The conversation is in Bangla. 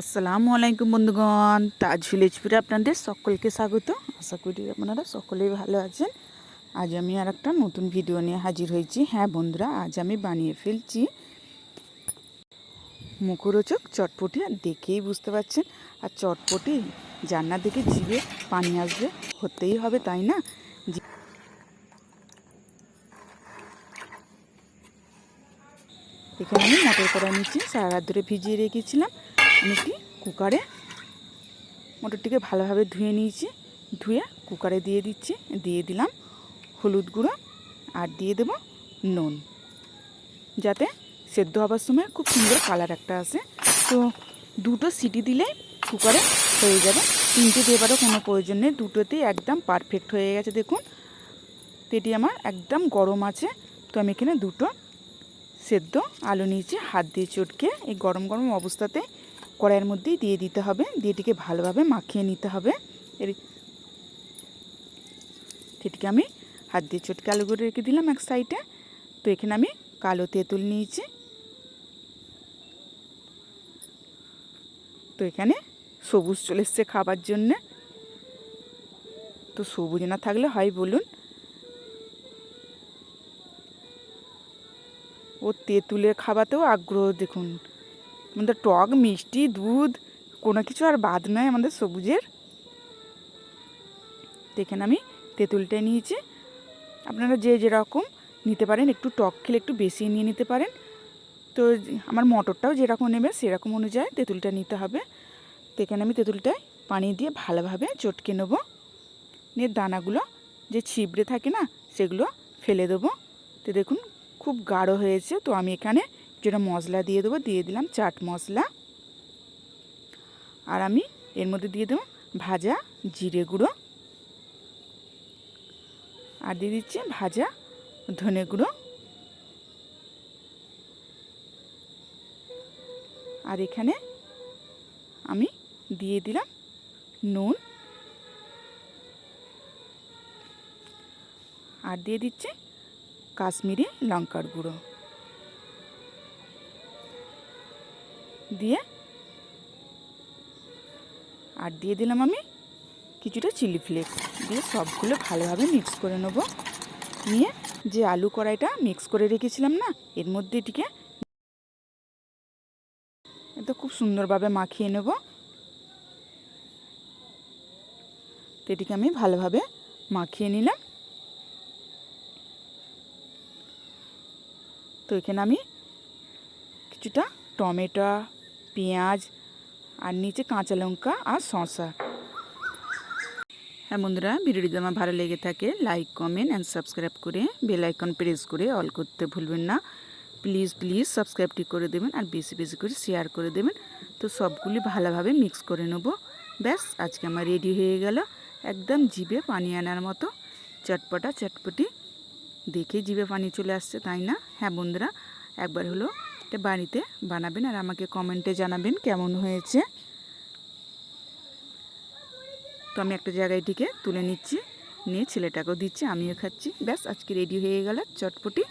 আসসালামু আলাইকুম বন্ধুগণ তাজ ভিলেজপুরে আপনাদের সকলকে স্বাগত। আশা করি আপনারা সকলেই ভালো আছেন। আজ আমি আর একটা নতুন ভিডিও নিয়ে হাজির হয়েছি। হ্যাঁ বন্ধুরা, আজ আমি বানিয়ে ফেলছি মুখরোচক চটপটি। আর দেখেই বুঝতে পারছেন, আর চটপটি জান্নার দেখে জিভে পানি আসবে, হতেই হবে, তাই না? এখানে আমি মটর কড়াই নিচ্ছি সারা রাত ধরে ভিজিয়ে রেখেছিলাম। আমি একটি কুকারে মটরটিকে ভালোভাবে ধুয়ে নিয়েছি, ধুয়ে কুকারে দিয়ে দিচ্ছি, দিয়ে দিলাম হলুদ গুঁড়ো আর দিয়ে দেব নুন। যাতে সেদ্ধ হবার সময় খুব সুন্দর কালার একটা আসে। তো দুটো সিটি দিলেই কুকারে হয়ে যাবে। তিনটে দেবারও কোনো প্রয়োজন নেই। দুটোতেই একদম পারফেক্ট হয়ে গেছে। দেখুন তো এটি আমার একদম গরম আছে। তো আমি এখানে দুটো সেদ্ধ আলু নিয়েছি। হাত দিয়ে চটকে এই গরম গরম অবস্থাতে কড়াইয়ের মধ্যেই দিয়ে দিতে হবে। দিয়ে এটিকে ভালোভাবে মাখিয়ে নিতে হবে। এর এটিকে আমি হাত দিয়ে চটকে করে রেখে দিলাম এক সাইডে। তো এখানে আমি কালো তেঁতুল নিয়েছি। তো এখানে সবুজ চলে এসছে খাবার জন্যে। তো সবুজ না থাকলে হয় বলুন। ও তেঁতুলের খাওয়াতেও আগ্রহ দেখুন। আমাদের টক, মিষ্টি, দুধ, কোনো কিছু আর বাদ নয় আমাদের সবুজের। দেখেন আমি তেঁতুলটা নিয়েছি। আপনারা যে যেরকম নিতে পারেন, একটু টক খেলে একটু বেশি নিয়ে নিতে পারেন। তো আমার মটরটাও যেরকম নেবে সেরকম অনুযায়ী তেঁতুলটা নিতে হবে। তো এখানে আমি তেঁতুলটায় পানি দিয়ে ভালোভাবে চটকে নেব। নিয়ে দানাগুলো যে ছিবড়ে থাকে না, সেগুলো ফেলে দেবো। তো দেখুন, খুব গাঢ় হয়েছে। তো আমি এখানে যেটা মশলা দিয়ে দেবো, দিয়ে দিলাম চাট মশলা। আর আমি এর মধ্যে দিয়ে দেবো ভাজা জিরে গুঁড়ো। আর দিয়ে দিচ্ছি ভাজা ধনে গুঁড়ো। আর এখানে আমি দিয়ে দিলাম নুন। আর দিয়ে দিচ্ছি কাশ্মীরি লঙ্কার গুঁড়ো। দিয়ে আর দিয়ে দিলাম আমি কিছুটা চিলি ফ্লেক্স দিয়ে সবগুলো ভালোভাবে মিক্স করে নেব। নিয়ে যে আলু কড়াইটা মিক্স করে রেখেছিলাম না, এর মধ্যে এটিকে এটা খুব সুন্দরভাবে মাখিয়ে নেব। তো এটিকে আমি ভালোভাবে মাখিয়ে নিলাম। তো এখানে আমি কিছুটা টমেটো পেঁয়াজ আর নিচে কাঁচা লঙ্কা আর শসা। হ্যাঁ বন্ধুরা ভিডিওটি আমার ভালো লেগে থাকে লাইক কমেন্ট অ্যান্ড সাবস্ক্রাইব করে বেল আইকন প্রেস করে অল করতে ভুলবেন না। প্লিজ প্লিজ সাবস্ক্রাইবটি করে দেবেন আর বেশি বেশি করে শেয়ার করে দেবেন। তো সবগুলি ভালোভাবে মিক্স করে নেব। ব্যাস, আজকে আমার রেডি হয়ে গেল। একদম জিভে পানি আনার মতো। চটপটা, চটপটি দেখে জিভে পানি চলে আসছে, তাই না? হ্যাঁ বন্ধুরা, একবার হলো এটা বাড়িতে বানাবেন আর আমাকে কমেন্টে জানাবেন কেমন হয়েছে। তো আমি একটা জায়গায় এটিকে তুলে নিচ্ছি, নিয়ে ছেলেটাকেও দিচ্ছি, আমিও খাচ্ছি। ব্যাস, আজকে রেডি হয়ে গেল, চটপটি।